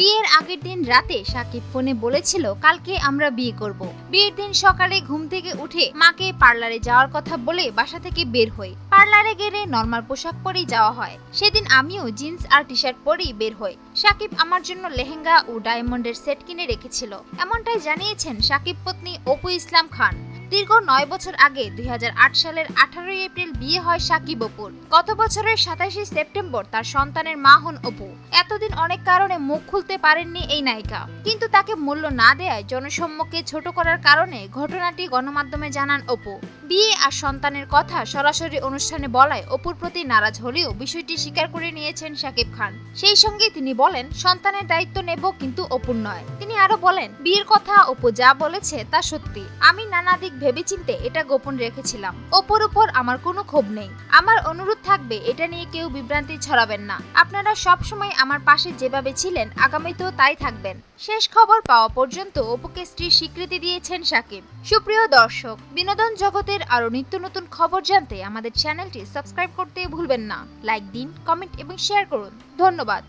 দিন রাতে সাকিব ফোনে বলেছিল, কালকে আমরা বিয়ে করব। বিয়ের দিন সকালে ঘুম থেকে উঠে মাকে পার্লারে যাওয়ার কথা বলে বাসা থেকে বের হই। পার্লারে গেলে নর্মাল পোশাক পরেই যাওয়া হয়। সেদিন আমিও জিন্স আর টি শার্ট পরেই বের হই। সাকিব আমার জন্য লেহেঙ্গা ও ডায়মন্ডের সেট কিনে রেখেছিল। এমনটাই জানিয়েছেন সাকিব পত্নী অপু ইসলাম খান। দীর্ঘ নয় বছর আগে দু হাজার আট সালের আঠারোই এপ্রিল বিয়ে হয় সাকিব অপুর। গত বছরের সাতাশে সেপ্টেম্বর তার সন্তানের মা হন অপু। এতদিন অনেক কারণে মুখ খুলতে পারেননি এই নায়িকা। কিন্তু তাকে মূল্য না দেয়ায় জনসম্মুখে ছোট করার কারণে ঘটনাটি গণমাধ্যমে জানান অপু। বিয়ে আর সন্তানের কথা সরাসরি অনুষ্ঠানে বলায় অপুর প্রতি নারাজ হলেও বিষয়টি স্বীকার করে নিয়েছেন সাকিব খান। সেই সঙ্গে তিনি বলেন, সন্তানের দায়িত্ব নেব কিন্তু অপুর নয়। তিনি আরও বলেন, বিয়ের কথা অপু যা বলেছে তা সত্যি। আমি নানা দিক ভেবেচিন্তে এটা গোপন রেখেছিলাম। অপুর উপর আমার কোনো ক্ষোভ নেই। আমার অনুরোধ থাকবে, এটা নিয়ে কেউ বিভ্রান্তি ছড়াবেন না। আপনারা সব সময় আমার পাশে যেভাবে ছিলেন, আগামীতেও তাই থাকবেন। শেষ খবর পাওয়া পর্যন্ত অপুকে স্ত্রীর স্বীকৃতি দিয়েছেন সাকিব সুপ্রিয় দর্শক, বিনোদন জগতের আরও নিত্য নতুন খবর জানতে আমাদের চ্যানেলটি সাবস্ক্রাইব করতে ভুলবেন না। লাইক দিন, কমেন্ট এবং শেয়ার করুন। ধন্যবাদ।